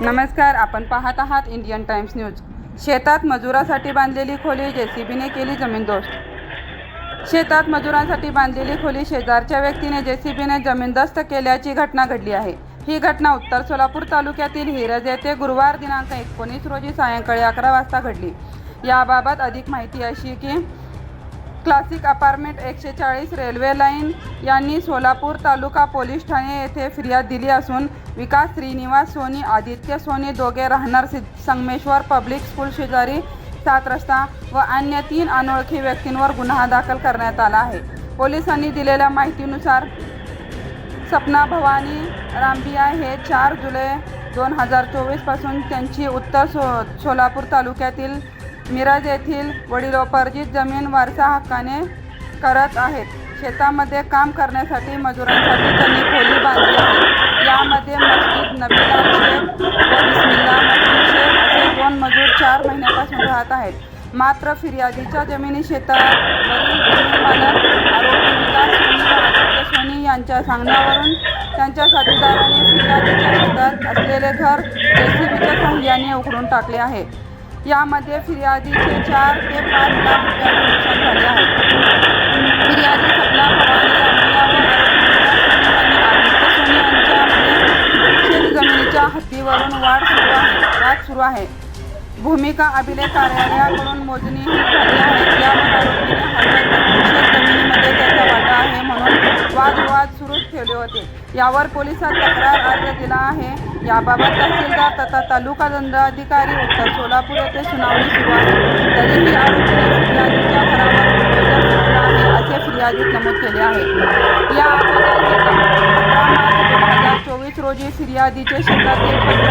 नमस्कार आपण पाहत आहात इंडियन टाइम्स न्यूज. शेतात मजुरासाठी बांधलेली खोली जेसीबीने केली जमीनदोस्त शेतात मजुरांसाठी बांधलेली खोली शेजारच्या व्यक्तीने जेसीबीने जमीनदस्त केल्याची घटना घडली आहे. ही घटना उत्तर सोलापूर तालुक्यातील हिरज येथे गुरुवार दिनांक एकोणीस रोजी सायंकाळी अकरा वाजता घडली. याबाबत अधिक माहिती अशी की क्लासिक अपार्टमेंट एकशे चाळीस रेल्वे लाईन यांनी सोलापूर तालुका पोलीस ठाणे येथे फिर्याद दिली असून विकास श्रीनिवास सोनी आदित्य सोनी दोघे राहणार सि संगमेश्वर पब्लिक स्कूल शेजारी सात रस्ता व अन्य तीन अनोळखी व्यक्तींवर गुन्हा दाखल करण्यात आला आहे. पोलिसांनी दिलेल्या माहितीनुसार सपना भवानी रामबिया हे चार जुलै दोन हजार चोवीसपासून त्यांची उत्तर सो सोलापूर तालुक्यातील मिराज येथील वडिलोपार्जित जमीन वारसा हक्काने करत आहेत. शेतामध्ये काम करण्यासाठी मजुरांसाठी त्यांनी खोली बांधली आहे. यामध्ये मस्जिद नबीलाल शेख व बिस्मिल्ला मस्जिद शेख असे दोन मजूर चार महिन्यापासून राहत आहेत. मात्र फिर्यादीच्या जमिनी शेतावरील आरोपी विकास सोनी यांच्या सांगण्यावरून त्यांच्या साथीदाराने फिर्यादीच्या शेतात असलेले घर जेसीबीच्या सहाय्याने उघडून टाकले आहे. यामध्ये फिर्यादीचे चार ते पाच लाख रुपयांचे नुकसान झाले आहे फिर्यादी सपना भवानी शेतजमिनीच्या हद्दीवरून वाढ सुरू आहे. वाद सुरू आहे. भूमिका अभिलेख कार्यालयाकडून मोजणी ठेवले होते. यावर पोलिसात तक्रार अर्ज दिला आहे. याबाबत तहसीलदार तथा तालुका दंडाधिकारी उत्तर सोलापूर येथे सुनावणी सुरू आहे. तरीही आरोपीने फिर्यादीच्या घरावर आहे असे फिर्यादीत नमूद केले आहे. या अगोदर सतरा मार्च दोन हजार चोवीस रोजी फिर्यादीचे शेतातील पत्र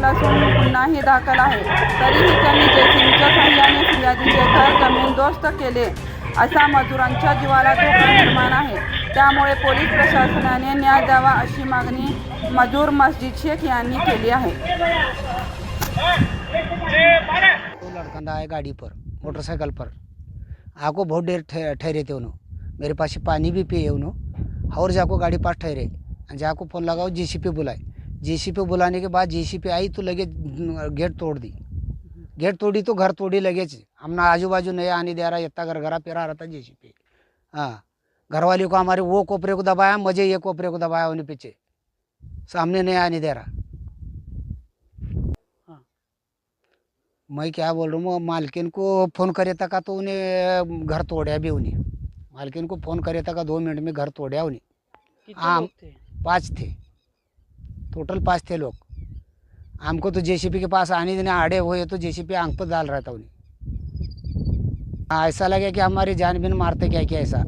दाखल असून गुन्हाही दाखल आहे. तरीही त्यांनी जेसीबीच्या सहाय्याने फिर्यादीचे घर जमीनदोस्त केले असा मजुरांच्या जीवाला धोका निर्माण आहे. त्यामुळे पोलीस प्रशासनाने न्याय द्यावा अशी मागणी मजूर मस्जिद शेख यांनी केली आहे. तो लड़कंदा है गाड़ी पर मोटरसाइकिल पर आको बहुत देर ठह- ठहरे थे उन्होंने मेरे पास से पानी भी पिए उन्होंने और जाको गाड़ी पास ठहरे जाको फ़ोन लगाओ जीसीपी बुलाए. जीसीपी बुलाने के बाद जीसीपी आई तो लगे गेट तोड़ दी। गेट तोड़ी तो घर तोड़ी लगे हमने आजू बाजू नहीं आने दे रहा इतना घर घरा पेरा रहा था जीसीपी हाँ घर वाले को हमारे वो कोपरे को दबाया मुझे ये कोपरे को दबाया उन्हें पीछे। सामने नहीं आने दे रहा। मैं क्या बोल रहा हूँ मालकिन को फ़ोन करे था का तो उन्हें घर तोड़ा भी उन्हें। मालकिन को फ़ोन करे था का दो मिनट में घर तोड़ा उन्हें। हाँ। पाँच थे। टोटल पाँच थे लोग हमको तो जेसीपी के पास आने देने आड़े हुए तो जेसीपी आंख पर डाल रहा था उन्हें. ऐसा लगे कि हमारी जान बिन मारते क्या क्या ऐसा.